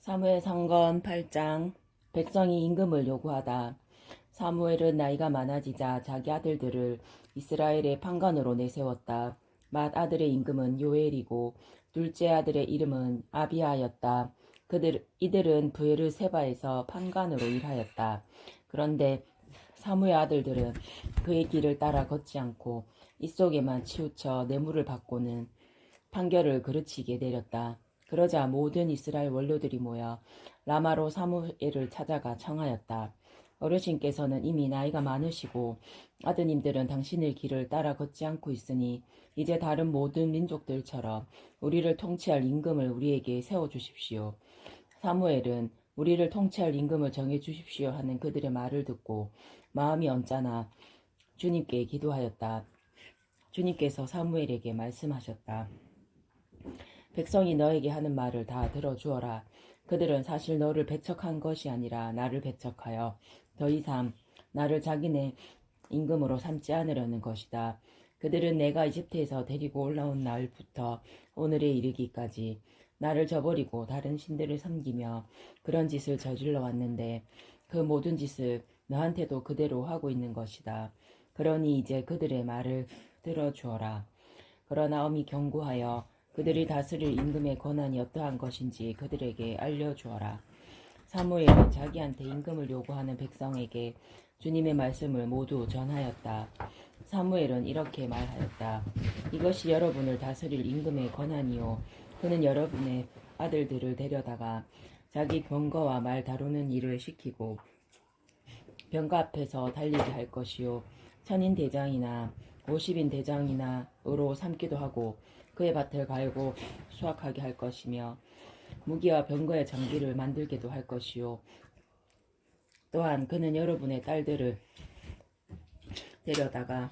사무엘 상건 8장 백성이 임금을 요구하다. 사무엘은 나이가 많아지자 자기 아들들을 이스라엘의 판관으로 내세웠다. 맏 아들의 임금은 요엘이고 둘째 아들의 이름은 아비아였다. 그들 이들은 부에르 세바에서 판관으로 일하였다. 그런데 사무의 아들들은 그의 길을 따라 걷지 않고 입속에만 치우쳐 뇌물을 받고는 판결을 그르치게 내렸다. 그러자 모든 이스라엘 원로들이 모여 라마로 사무엘을 찾아가 청하였다. 어르신께서는 이미 나이가 많으시고 아드님들은 당신의 길을 따라 걷지 않고 있으니 이제 다른 모든 민족들처럼 우리를 통치할 임금을 우리에게 세워 주십시오. 사무엘은 우리를 통치할 임금을 정해 주십시오 하는 그들의 말을 듣고 마음이 언짢아 주님께 기도하였다. 주님께서 사무엘에게 말씀하셨다. 백성이 너에게 하는 말을 다 들어주어라. 그들은 사실 너를 배척한 것이 아니라 나를 배척하여 더 이상 나를 자기네 임금으로 삼지 않으려는 것이다. 그들은 내가 이집트에서 데리고 올라온 날부터 오늘에 이르기까지 나를 저버리고 다른 신들을 섬기며 그런 짓을 저질러 왔는데 그 모든 짓을 너한테도 그대로 하고 있는 것이다. 그러니 이제 그들의 말을 들어주어라. 그러나 엄히 경고하여 그들이 다스릴 임금의 권한이 어떠한 것인지 그들에게 알려주어라. 사무엘은 자기한테 임금을 요구하는 백성에게 주님의 말씀을 모두 전하였다. 사무엘은 이렇게 말하였다. 이것이 여러분을 다스릴 임금의 권한이요. 그는 여러분의 아들들을 데려다가 자기 병거와 말 다루는 일을 시키고 병거 앞에서 달리게 할 것이요. 천인 대장이나 오십인 대장이나 으로 삼기도 하고 그의 밭을 갈고 수확하게 할 것이며 무기와 병거의 장비를 만들게도 할 것이요. 또한 그는 여러분의 딸들을 데려다가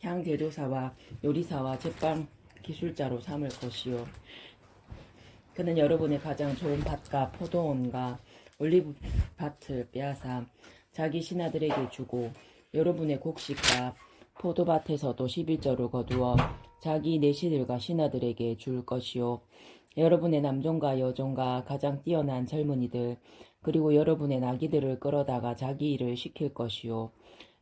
향 제조사와 요리사와 제빵 기술자로 삼을 것이요. 그는 여러분의 가장 좋은 밭과 포도원과 올리브 밭을 빼앗아 자기 신하들에게 주고 여러분의 곡식과 포도밭에서도 11절을 거두어 자기 내시들과 신하들에게 줄 것이요. 여러분의 남종과 여종과 가장 뛰어난 젊은이들 그리고 여러분의 나귀들을 끌어다가 자기 일을 시킬 것이요.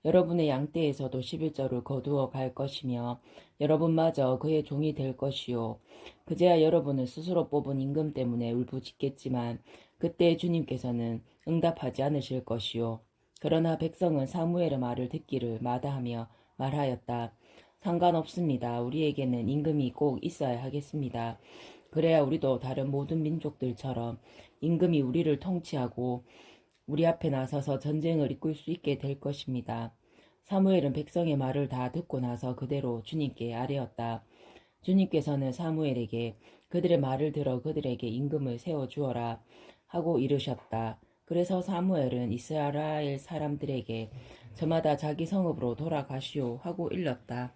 여러분의 양떼에서도 11절을 거두어 갈 것이며 여러분마저 그의 종이 될 것이요. 그제야 여러분은 스스로 뽑은 임금 때문에 울부짖겠지만 그때 주님께서는 응답하지 않으실 것이요. 그러나 백성은 사무엘의 말을 듣기를 마다하며 말하였다. 상관없습니다. 우리에게는 임금이 꼭 있어야 하겠습니다. 그래야 우리도 다른 모든 민족들처럼 임금이 우리를 통치하고 우리 앞에 나서서 전쟁을 이끌 수 있게 될 것입니다. 사무엘은 백성의 말을 다 듣고 나서 그대로 주님께 아뢰었다. 주님께서는 사무엘에게 그들의 말을 들어 그들에게 임금을 세워 주어라 하고 이르셨다. 그래서 사무엘은 이스라엘 사람들에게 저마다 자기 성읍으로 돌아가시오 하고 일렀다.